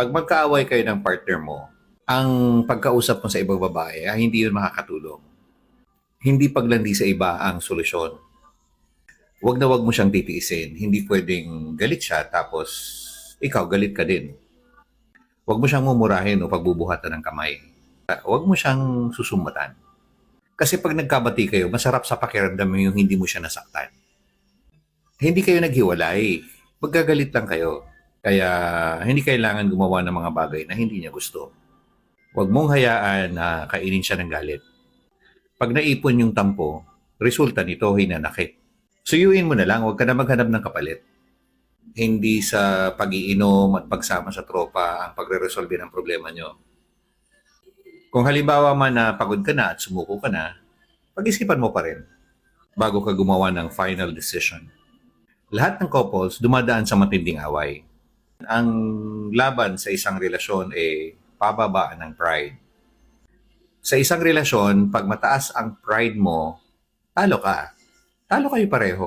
Pag magkaaway kayo ng partner mo, ang pagkausap mo sa ibang babae, ah, hindi yun makakatulong. Hindi paglandi sa iba ang solusyon. Huwag na huwag mo siyang titiisin. Hindi pwedeng galit siya tapos ikaw galit ka din. Huwag mo siyang mumurahin o pagbubuhatan ng kamay. Huwag mo siyang susumbatan. Kasi pag nagkabati kayo, masarap sa pakiramdam yung hindi mo siya nasaktan. Hindi kayo naghiwalay. Magkagalit lang kayo. Kaya hindi kailangan gumawa ng mga bagay na hindi niya gusto. Huwag mong hayaan na kainin siya ng galit. Pag naipon yung tampo, resulta nito hinanakit. Suyuin mo na lang, huwag ka na maghanap ng kapalit. Hindi sa pag-iinom at pagsama sa tropa ang pagre-resolve ng problema nyo. Kung halimbawa man na pagod ka na at sumuko ka na, pag-isipan mo pa rin bago ka gumawa ng final decision. Lahat ng couples dumadaan sa matinding away. Ang laban sa isang relasyon ay pababaan ng pride. Sa isang relasyon, pag mataas ang pride mo, talo ka. Talo kayo pareho.